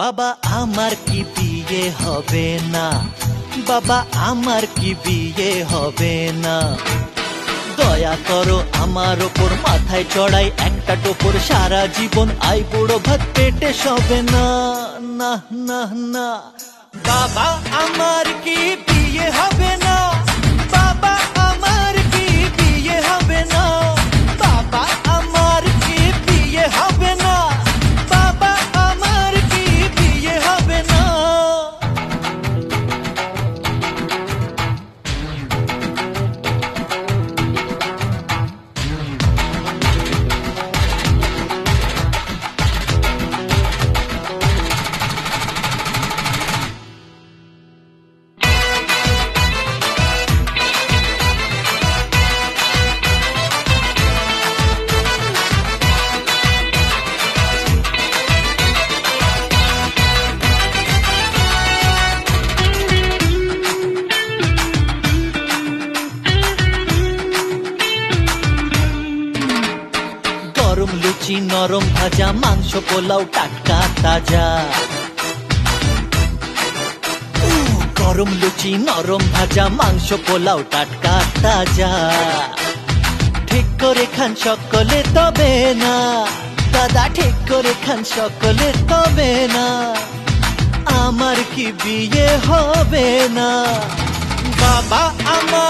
বাবা, আমার কি বিয়ে হবে না? বাবা, আমার কি বিয়ে হবে না? দয়া করো আমার ওপর মাথায় চড়াই, একটা টোপর সারা জীবন আই বুড়ো ভাত পেটে সবে না না না না। বাবা, আমার কি বিয়ে হবে না গরম লুচি, নরম ভাজা, মাংস, পোলাও, টাটকা, তাজা। গরম লুচি, নরম ভাজা, মাংস, পোলাও, টাটকা, তাজা। ঠিক করে খান সকলে, তবে না। দাদা, ঠিক করে খান সকলে, তবে না। আমার কি বিয়ে হবে না? বাবা, আমার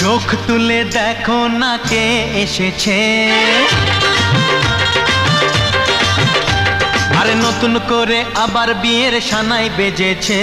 চোখ তুলে দেখো না কে এসেছে। আরে নতুন করে আবার বিয়ের সানাই বেজেছে।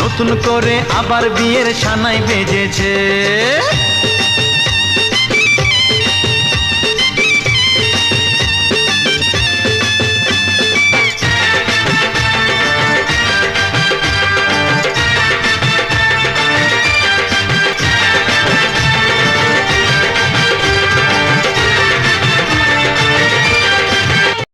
নতুন করে আবার বিয়ের সানাই বেজেছে।